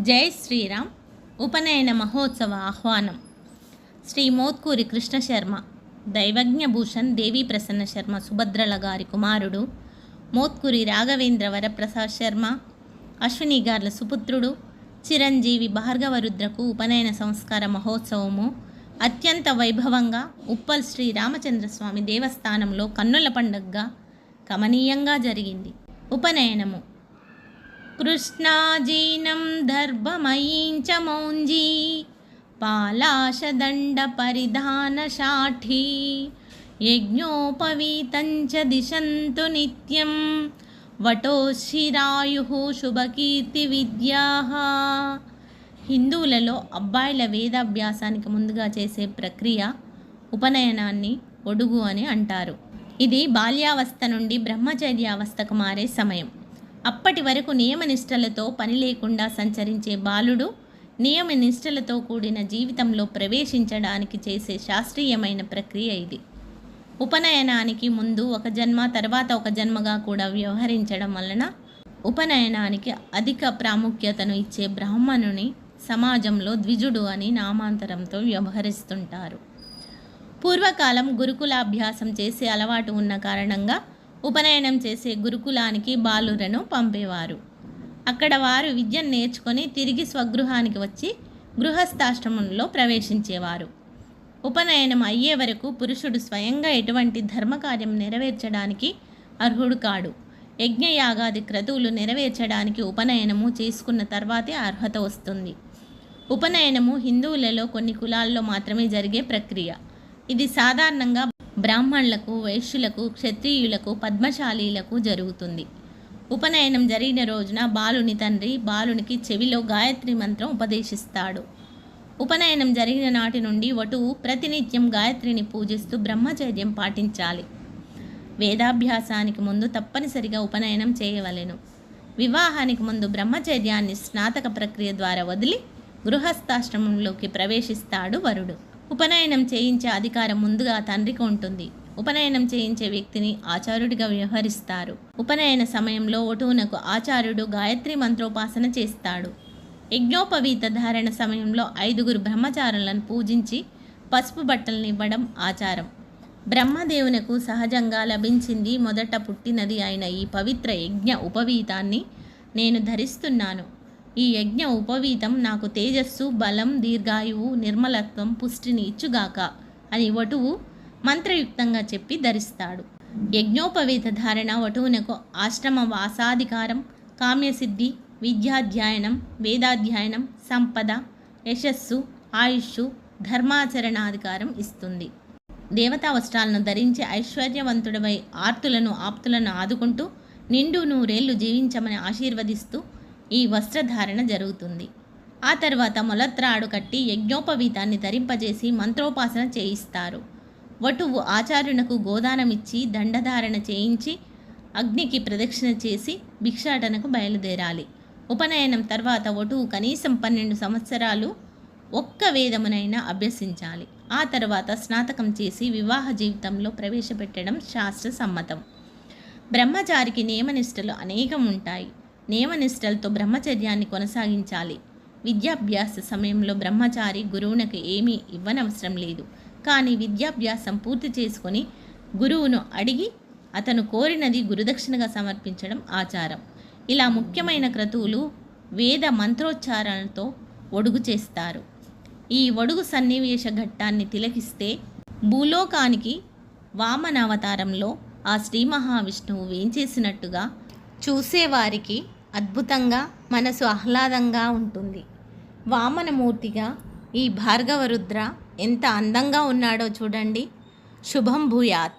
జై శ్రీరామ్. ఉపనయన మహోత్సవ ఆహ్వానం. శ్రీ మోత్కూరి కృష్ణశర్మ దైవజ్ఞభూషణ్ దైవజ్ఞ భూషణ్ దేవీ ప్రసన్న శర్మ సుభద్రల గారి కుమారుడు మోత్కూరి రాఘవేంద్ర వరప్రసాద్ శర్మ అశ్విని గార్ల సుపుత్రుడు చిరంజీవి భార్గవరుద్రకు ఉపనయన సంస్కార మహోత్సవము. అత్యంత వైభవంగా ఉప్పల్ శ్రీ రామచంద్రస్వామి దేవస్థానంలో కన్నుల పండుగగా కమనీయంగా జరిగింది. ఉపనయనము. కృష్ణాజీనం దర్భమయీంచ మౌంజీ పాలాశదండపరిధానశాఠీ చ దిశంతు నిత్యం వటోశిరాయు శుభకీర్తి విద్యా. హిందువులలో అబ్బాయిల వేదాభ్యాసానికి ముందుగా చేసే ప్రక్రియ ఉపనయనాన్ని ఒడుగు అని అంటారు. ఇది బాల్యావస్థ నుండి బ్రహ్మచర్యావస్థకు మారే సమయం. అప్పటి వరకు నియమనిష్టలతో పని లేకుండా సంచరించే బాలుడు నియమనిష్టలతో కూడిన జీవితంలో ప్రవేశించడానికి చేసే శాస్త్రీయమైన ప్రక్రియ ఇది. ఉపనయనానికి ముందు ఒక జన్మ తర్వాత ఒక జన్మగా కూడా వ్యవహరించడం వలన ఉపనయనానికి అధిక ప్రాముఖ్యతను ఇచ్చే బ్రాహ్మణుని సమాజంలో ద్విజుడు అని నామాంతరంతో వ్యవహరిస్తుంటారు. పూర్వకాలం గురుకులాభ్యాసం చేసే అలవాటు ఉన్న కారణంగా ఉపనయనం చేసే గురుకులానికి బాలురను పంపేవారు. అక్కడ వారు విద్యను నేర్చుకొని తిరిగి స్వగృహానికి వచ్చి గృహస్థాశ్రమంలో ప్రవేశించేవారు. ఉపనయనం అయ్యే వరకు పురుషుడు స్వయంగా ఎటువంటి ధర్మకార్యం నెరవేర్చడానికి అర్హుడు కాడు. యజ్ఞయాగాది క్రతువులు నెరవేర్చడానికి ఉపనయనము చేసుకున్న తర్వాతే అర్హత వస్తుంది. ఉపనయనము హిందువులలో కొన్ని కులాల్లో మాత్రమే జరిగే ప్రక్రియ. ఇది సాధారణంగా బ్రాహ్మణులకు వైశ్యులకు క్షత్రియులకు పద్మశాలీలకు జరుగుతుంది. ఉపనయనం జరిగిన రోజున బాలుని తండ్రి బాలునికి చెవిలో గాయత్రి మంత్రం ఉపదేశిస్తాడు. ఉపనయనం జరిగిన నాటి నుండి వటువు ప్రతినిత్యం గాయత్రిని పూజిస్తూ బ్రహ్మచర్యం పాటించాలి. వేదాభ్యాసానికి ముందు తప్పనిసరిగా ఉపనయనం చేయవలెను. వివాహానికి ముందు బ్రహ్మచర్యాన్ని స్నాతక ప్రక్రియ ద్వారా వదిలి గృహస్థాశ్రమంలోకి ప్రవేశిస్తాడు వరుడు. ఉపనయనం చేయించే అధికారం ముందుగా తండ్రికి ఉంటుంది. ఉపనయనం చేయించే వ్యక్తిని ఆచార్యుడిగా వ్యవహరిస్తారు. ఉపనయన సమయంలో ఒటువునకు ఆచార్యుడు గాయత్రి మంత్రోపాసన చేస్తాడు. యజ్ఞోపవీత ధారణ సమయంలో ఐదుగురు బ్రహ్మచారులను పూజించి పసుపు బట్టలను ఇవ్వడం ఆచారం. బ్రహ్మదేవునకు సహజంగా లభించింది మొదట పుట్టినది అయిన ఈ పవిత్ర యజ్ఞ ఉపవీతాన్ని నేను ధరిస్తున్నాను. ఈ యజ్ఞ ఉపవీతం నాకు తేజస్సు బలం దీర్ఘాయువు నిర్మలత్వం పుష్టిని ఇచ్చుగాక అని వటువు మంత్రయుక్తంగా చెప్పి ధరిస్తాడు. యజ్ఞోపవీత ధారణ వటువునకు ఆశ్రమ వాసాధికారం కామ్యసిద్ధి విద్యాధ్యయనం వేదాధ్యయనం సంపద యశస్సు ఆయుష్ ధర్మాచరణాధికారం ఇస్తుంది. దేవతా వస్త్రాలను ధరించి ఐశ్వర్యవంతుడవై ఆర్తులను ఆప్తులను ఆదుకుంటూ నిండు నూరేళ్ళు జీవించమని ఆశీర్వదిస్తూ ఈ వస్త్రధారణ జరుగుతుంది. ఆ తర్వాత మొలత్రాడు కట్టి యజ్ఞోపవీతాన్ని ధరింపజేసి మంత్రోపాసన చేయిస్తారు. వటువు ఆచార్యునకు గోదానమిచ్చి దండధారణ చేయించి అగ్నికి ప్రదక్షిణ చేసి భిక్షాటనకు బయలుదేరాలి. ఉపనయనం తర్వాత వటువు కనీసం పన్నెండు సంవత్సరాలు ఒక్క వేదమునైనా అభ్యసించాలి. ఆ తర్వాత స్నాతకం చేసి వివాహ జీవితంలో ప్రవేశపెట్టడం శాస్త్ర సమ్మతం. బ్రహ్మచారికి నియమనిష్టలు అనేకం ఉంటాయి నియమనిష్టలతో బ్రహ్మచర్యాన్ని కొనసాగించాలి. విద్యాభ్యాస సమయంలో బ్రహ్మచారి గురువునకు ఏమీ ఇవ్వనవసరం లేదు. కానీ విద్యాభ్యాసం పూర్తి చేసుకొని గురువును అడిగి అతను కోరినది గురుదక్షిణగా సమర్పించడం ఆచారం. ఇలా ముఖ్యమైన క్రతువులు వేద మంత్రోచ్చారణతో ఒడుగు చేస్తారు. ఈ ఒడుగు సన్నివేశ ఘట్టాన్ని తిలకిస్తే భూలోకానికి వామనావతారంలో ఆ శ్రీ మహావిష్ణువు వేంచేసినట్టుగా చూసేవారికి అద్భుతంగా మనసు ఆహ్లాదంగా ఉంటుంది. వామనమూర్తిగా ఈ భార్గవరుద్ర ఎంత అందంగా ఉన్నాడో చూడండి. శుభం భూయాత్.